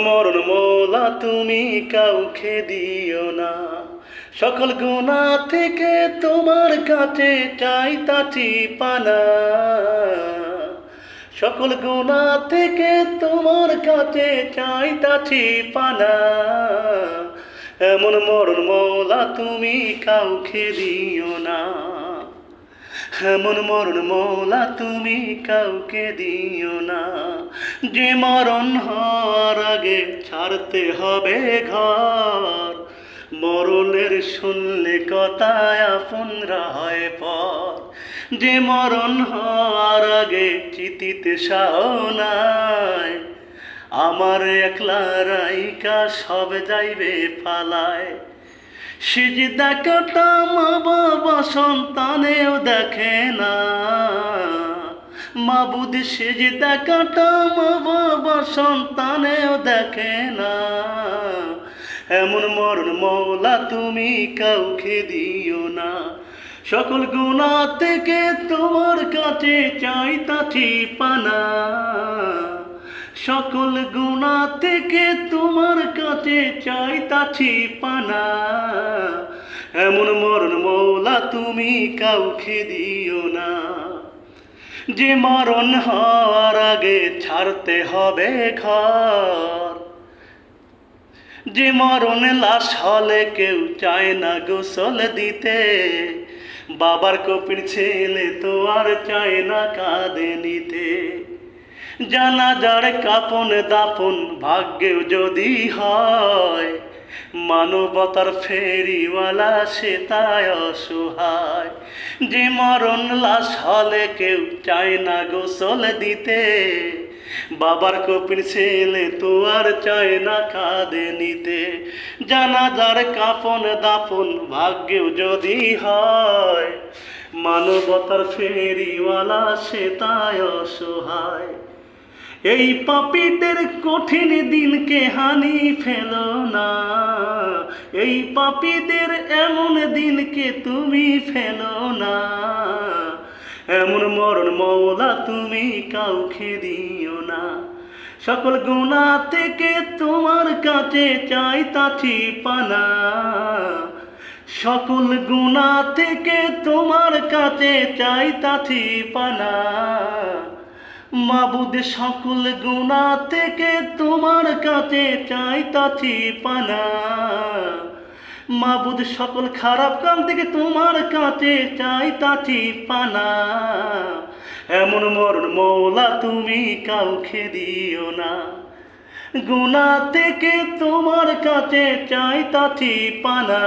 মরণ মোলা তুমি কাউকে দিও না। সকল গুণা থেকে তোমার কাছে চাই চাইতাছি পানা। সকল গুণা থেকে তোমার কাছে চাই চাইতাছি পানা। এমন মরণ মৌলা তুমি কাউকে দিও না। এমন মরণ মৌলা তুমি কাউকে দিও না। যে মরণ হওয়ার আগে ছাড়তে হবে ঘর। মরণের শুনলে কথায় আপনরা হয় পর। যে মরণ হওয়ার আগে চিতিতে নাই। আমার একলা রাইকা সব যাইবে ফালায় সিজদা কাটা মা বাবা সন্তানেও দেখে না। মাবুদ সিজদা কাটা মা বাবা সন্তানেও দেখে না। এমন মরণ মৌলা তুমি কাউকে দিও না। সকল গুণা থেকে তোমার কাছে চাইতাছি পানা। সকল গুণা থেকে তোমার কাছে চাইতাছি পানা। এমন মরণ মৌলা তুমি কাউকে দিও না। যে মরণ হওয়ার আগে ছাড়তে হবে ঘর। যে মরণ লাশ হলে কেউ চায় না গোসল দিতে। বাবার কপির ছেলে তো আর চায় না কাঁদে নিতে। জানাজার কাপন দাপন ভাগ্যেও যদি হয়, মানবতার ফেরিওয়ালা সে তাই অসহায়। যে মরণ লাশ হলে কেউ চায় না গোসল দিতে, বাবার কপির ছেলে তো আর চায় না কাঁদে নিতে। জানাজার কাপন দাপন ভাগ্যেও যদি হয়, মানবতার ফেরিওয়ালা সে তাই অসহায়। এই পাপীদের কঠিন দিনকে হানি ফেল না। এই পাপীদের এমন দিনকে তুমি ফেলো না। এমন মরণ মৌলা তুমি কাউকে দিও না। সকল গুণা থেকে তোমার কাছে চাইতাছি পানা সকল গুণা থেকে তোমার কাছে চাইতাছি পানা মাবুদ সকল গুণা থেকে তোমার কাছে চাইতাছি পানা। মাবুদ সকল খারাপ কাম থেকে তোমার কাছে চাইতাছি পানা। এমন মরণ মৌলা তুমি কাউকে দিও না। গুণা থেকে তোমার কাছে চাইতাছি পানা।